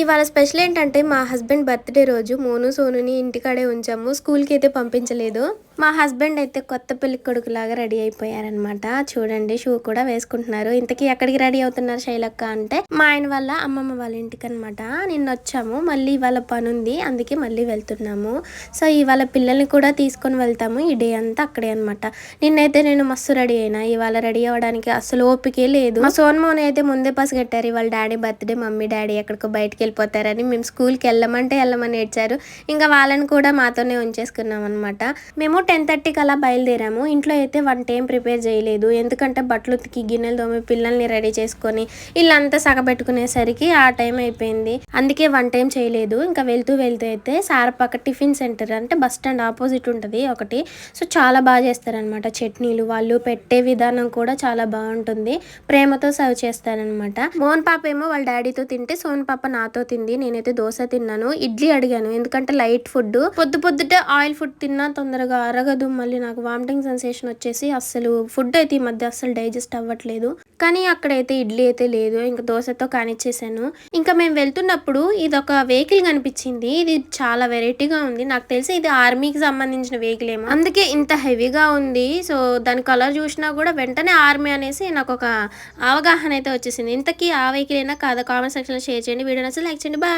ఇవాళ స్పెషల్ ఏంటంటే మా హస్బెండ్ బర్త్డే రోజు మోను సోనుని ఇంటికాడే ఉంచాము. స్కూల్కి అయితే పంపించలేదు. మా హస్బెండ్ అయితే కొత్త పెళ్ళి కొడుకులాగా రెడీ అయిపోయారనమాట చూడండి షూ కూడా వేసుకుంటున్నారు. ఇంతకీ ఎక్కడికి రెడీ అవుతున్నారు శైలక్క అంటే మా ఆయన వాళ్ళ అమ్మమ్మ వాళ్ళ ఇంటికి అనమాట నిన్న వచ్చాము మళ్ళీ ఇవాళ పని ఉంది అందుకే మళ్ళీ వెళ్తున్నాము. సో ఇవాళ పిల్లల్ని కూడా తీసుకొని వెళ్తాము ఈ డే అంతా అక్కడే అనమాట నిన్నైతే నేను మస్తు రెడీ అయినా ఇవాళ రెడీ అవ్వడానికి అసలు ఓపికే లేదు. మా సోన్మోన్ అయితే ముందే పసిగట్టారు ఇవాళ డాడీ బర్త్డే మమ్మీ డాడీ ఎక్కడికో బయటకు వెళ్ళిపోతారని మేము స్కూల్కి వెళ్ళమంటే వెళ్ళమని ఏడ్చారు. ఇంకా వాళ్ళని కూడా మాతోనే ఉంచేసుకున్నాం అనమాట మేము టెన్ థర్టీకి అలా బయలుదేరాము. ఇంట్లో అయితే వంట ఏం ప్రిపేర్ చేయలేదు. ఎందుకంటే బట్టలు ఉతికి గిన్నెలు తోమి పిల్లల్ని రెడీ చేసుకొని ఇల్లంతా సగబెట్టుకునేసరికి ఆ టైం అయిపోయింది. అందుకే వంట ఏం చేయలేదు. ఇంకా వెళ్తూ వెళ్తూ అయితే సారపక్క టిఫిన్ సెంటర్ అంటే బస్ స్టాండ్ ఆపోజిట్ ఉంటుంది ఒకటి. సో చాలా బాగా చేస్తారనమాట చట్నీలు. వాళ్ళు పెట్టే విధానం కూడా చాలా బాగుంటుంది. ప్రేమతో సర్వ్ చేస్తారనమాట. మోహన్ పాప ఏమో వాళ్ళ డాడీతో తింటే సోన్ పాప నాతో తింది. నేనైతే దోశ తిన్నాను. ఇడ్లీ అడిగాను. ఎందుకంటే లైట్ ఫుడ్ పొద్దు పొద్దుటే ఆయిల్ ఫుడ్ తిన్నా తొందరగా అరగదు మళ్ళీ నాకు వామిటింగ్ సెన్సేషన్ వచ్చేసి అస్సలు ఫుడ్ అయితే ఈ మధ్య అస్సలు డైజెస్ట్ అవ్వట్లేదు. కానీ అక్కడైతే ఇడ్లీ అయితే లేదు ఇంకా దోశతో కానిచ్చేసాను. ఇంకా మేము వెళ్తున్నప్పుడు ఇది ఒక వెహికల్ కనిపించింది. ఇది చాలా వెరైటీగా ఉంది. నాకు తెలిసి ఇది ఆర్మీకి సంబంధించిన వెహికల్ ఏమో. అందుకే ఇంత హెవీగా ఉంది. సో దాని కలర్ చూసినా కూడా వెంటనే ఆర్మీ అనేసి నాకు ఒక అవగాహన అయితే వచ్చేసింది. ఇంతకీ ఆ వెహికల్ అయినా కాదా కామెంట్ సెక్షన్లో షేర్ చేయండి. వీడియో నచ్చి లైక్ చేయండి. బాయ్